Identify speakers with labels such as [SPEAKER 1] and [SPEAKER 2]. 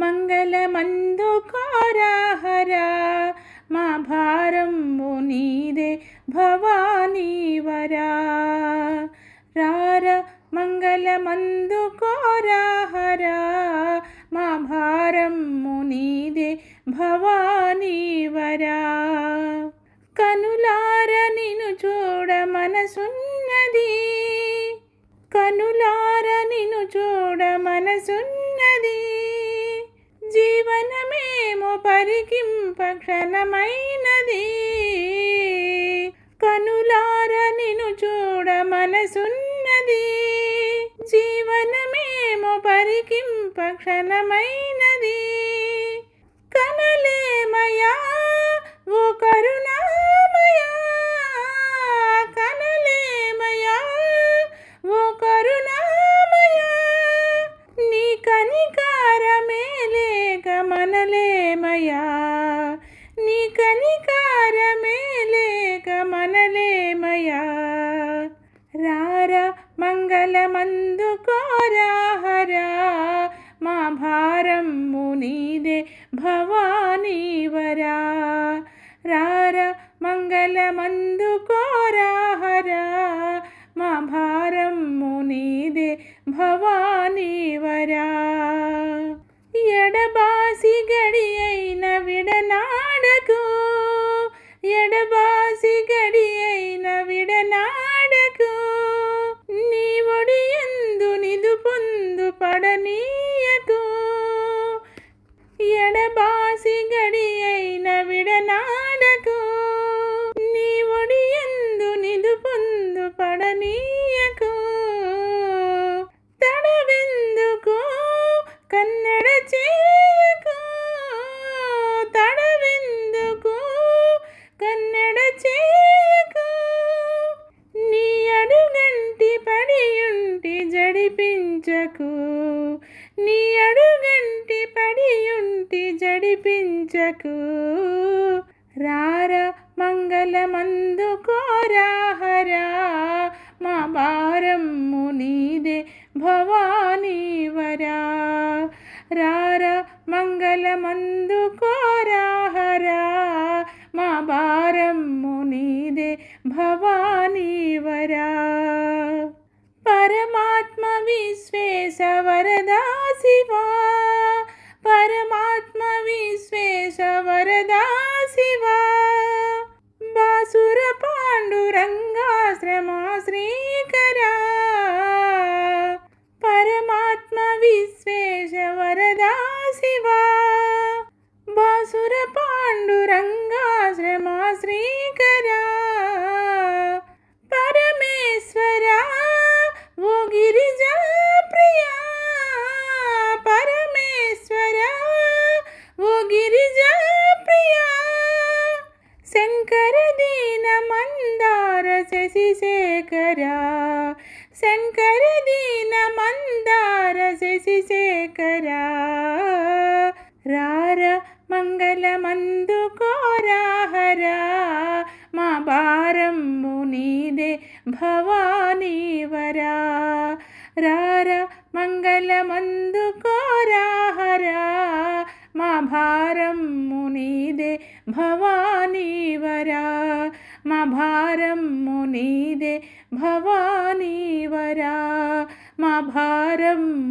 [SPEAKER 1] మంగళమందు కోరాహరా మా భారం నీదే భవానీవరా రార మంగళమందు కోరాహరా మా భారం నీదే భవానీవరా కనులార నిను చూడ మనసున్నది కనులార జీవనమేమో పరికింప క్షణమైనది కనులార నిను చూడ మనసున్నది. జీవనమేమో పరికింప మంగళమందు కోరాహరా మా భారం నీదే భవానీవరా రార మంగళమందు కోరాహరా మా భారం నీదే భవానీవరా ఎడబాసి నీకు. రార మంగళమందు కోరాహరా మా భారము నీదే భవానీవరా రార మంగళమందు కోరాహరా మా భారము నీదే భవానీవరా పరమాత్మ విశ్వేశ వరదా శివా పరమాత్మ విశ్వే श्रीकरा परमेश्वरा वो गिरिजा प्रिया परमेश्वरा वो गिरिजा प्रिया। शंकर दीन मंदार शशि शेखरा కోరాహరా మా భారము నీదే భవానీవరా రార మంగళమందు కోరాహరా మా భారము నీదే భవానీవరా మా భారము నీదే భవానీవరా మా భారము